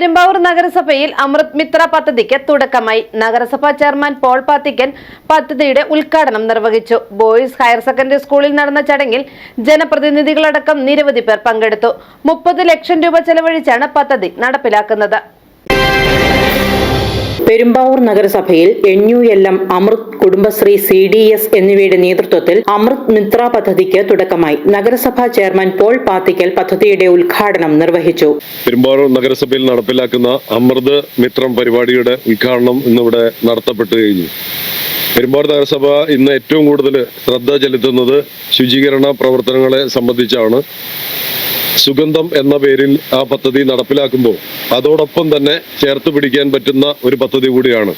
പെരുമ്പാവൂർ നഗരസഭയിൽ അമൃത് മിത്ര പദ്ധതിക്ക് തുടക്കമായി. നഗരസഭാ ചെയർമാൻ പോൾ പാത്തിക്കൻ പദ്ധതിയുടെ ഉദ്ഘാടനം നിർവഹിച്ചു. ബോയ്സ് ഹയർ സെക്കൻഡറി സ്കൂളിൽ നടന്ന ചടങ്ങിൽ ജനപ്രതിനിധികളടക്കം നിരവധി പേർ പങ്കെടുത്തു. മുപ്പത് ലക്ഷം രൂപ ചെലവഴിച്ചാണ് പദ്ധതി നടപ്പിലാക്കുന്നത്. പെരുമ്പാവൂർ നഗരസഭയിൽ N U L M Amrut Kudumbashree C D S എന്നിവയുടെ നേതൃത്വത്തിൽ അമൃത് മിത്ര പദ്ധതിക്ക് തുടക്കമായി. നഗരസഭാ ചെയർമാൻ പോൾ പാത്തിക്കൽ പദ്ധതിയുടെ ഉദ്ഘാടനം നിർവഹിച്ചു. പെരുമ്പാവൂർ നഗരസഭയിൽ നടപ്പിലാക്കുന്ന അമൃത് മിത്രം പരിപാടിയുടെ ഉദ്ഘാടനം ഇന്നിവിടെ നടത്തപ്പെട്ടു കഴിഞ്ഞു പെരുമ്പാവൂർ നഗരസഭ ഇന്ന് ഏറ്റവും കൂടുതൽ ശ്രദ്ധ ചെലുത്തുന്നത് ശുചീകരണ പ്രവർത്തനങ്ങളെ സംബന്ധിച്ചാണ്. സുഗന്ധം എന്ന പേരിൽ ആ പദ്ധതി നടപ്പിലാക്കുമ്പോൾ അതോടൊപ്പം തന്നെ ചേർത്ത് പിടിക്കാൻ പറ്റുന്ന ഒരു പദ്ധതി കൂടിയാണ്.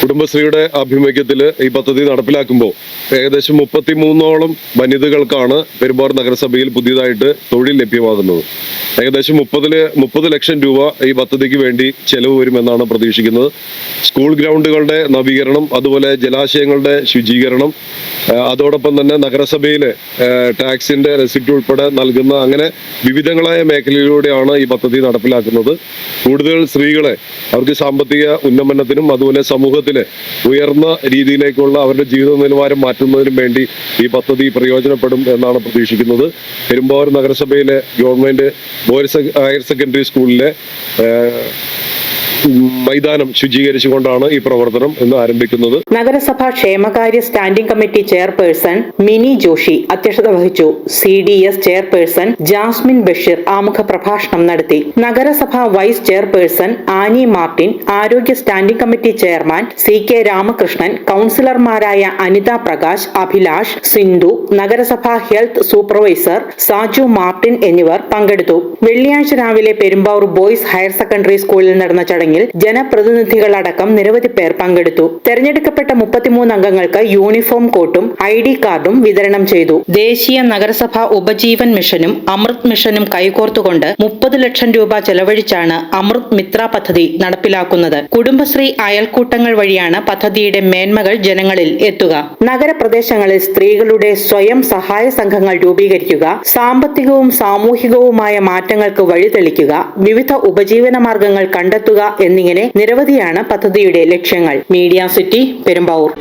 കുടുംബശ്രീയുടെ ആഭിമുഖ്യത്തിൽ ഈ പദ്ധതി നടപ്പിലാക്കുമ്പോൾ ഏകദേശം മുപ്പത്തി മൂന്നോളം വനിതകൾക്കാണ് പെരുമ്പാറ നഗരസഭയിൽ പുതിയതായിട്ട് തൊഴിൽ ലഭ്യമാകുന്നത്. ഏകദേശം മുപ്പതിൽ മുപ്പത് ലക്ഷം രൂപ ഈ പദ്ധതിക്ക് വേണ്ടി ചെലവ് വരുമെന്നാണ് പ്രതീക്ഷിക്കുന്നത്. സ്കൂൾ ഗ്രൗണ്ടുകളുടെ നവീകരണം അതുപോലെ ജലാശയങ്ങളുടെ ശുചീകരണം അതോടൊപ്പം തന്നെ നഗരസഭയിലെ ടാക്സിന്റെ റെസിപ്റ്റ് ഉൾപ്പെടെ നൽകുന്ന അങ്ങനെ വിവിധങ്ങളായ മേഖലയിലൂടെയാണ് ഈ പദ്ധതി നടപ്പിലാക്കുന്നത്. കൂടുതൽ സ്ത്രീകളെ അവർക്ക് സാമ്പത്തിക ഉന്നമനത്തിനും അതുപോലെ സമൂഹത്തിലെ ഉയർന്ന രീതിയിലേക്കുള്ള അവരുടെ ജീവിത നിലവാരം മാറ്റുന്നതിനും വേണ്ടി ഈ പദ്ധതി പ്രയോജനപ്പെടും എന്നാണ് പ്രതീക്ഷിക്കുന്നത്. പെരുമ്പാവൂർ നഗരസഭയിലെ ഗവൺമെന്റ് ബോയ്സ് ഹയർ സെക്കൻഡറി സ്കൂളിലെ മൈതാനം ശുചീകരിച്ചുകൊണ്ടാണ് ഈ പ്രവർത്തനം ഇന്ന് ആരംഭിക്കുന്നത്. നഗരസഭാ ക്ഷേമകാര്യ standing committee chairperson Mini Joshi അധ്യക്ഷത വഹിച്ചു. C D S chairperson Jasmine Basheer ആമുഖ പ്രഭാഷണം നടത്തി. നഗരസഭാ വൈസ് ചെയർപേഴ്സൺ ആനി മാർട്ടിൻ ആരോഗ്യ standing committee chairman C K Ramakrishnan കൌൺസിലർമാരായ Anitha Prakash Abhilash Sindhu നഗരസഭാ ഹെൽത്ത് സൂപ്പർവൈസർ സാജു മാർട്ടിൻ എന്നിവർ പങ്കെടുത്തു. വെള്ളിയാഴ്ച രാവിലെ പെരുമ്പാവൂർ ബോയ്സ് ഹയർ സെക്കൻഡറി സ്കൂളിൽ നടന്ന ചടങ്ങിൽ ജനപ്രതിനിധികളടക്കം നിരവധി പേർ പങ്കെടുത്തു. തെരഞ്ഞെടുക്കപ്പെട്ട മുപ്പത്തിമൂന്ന് അംഗങ്ങൾക്ക് യൂണിഫോം കോട്ടും ഐ ഡി കാർഡും വിതരണം ചെയ്തു. ദേശീയ നഗരസഭാ ഉപജീവൻ മിഷനും അമൃത് മിഷനും കൈകോർത്തുകൊണ്ട് മുപ്പത് ലക്ഷം രൂപ ചെലവഴിച്ചാണ് അമൃത് മിത്ര പദ്ധതി നടപ്പിലാക്കുന്നത്. കുടുംബശ്രീ അയൽക്കൂട്ടങ്ങൾ വഴിയാണ് പദ്ധതിയുടെ മേന്മകൾ ജനങ്ങളിൽ എത്തുക. നഗരപ്രദേശങ്ങളിൽ സ്ത്രീകളുടെ സ്വയം സഹായ സംഘങ്ങൾ രൂപീകരിക്കുക സാമ്പത്തികവും സാമൂഹികവുമായ മാറ്റങ്ങൾക്ക് വഴിതെളിക്കുക വിവിധ ഉപജീവന മാർഗങ്ങൾ കണ്ടെത്തുക എന്നിങ്ങനെ നിരവധിയാണ് പദ്ധതിയുടെ ലക്ഷ്യങ്ങൾ. Media city Perumbavoor.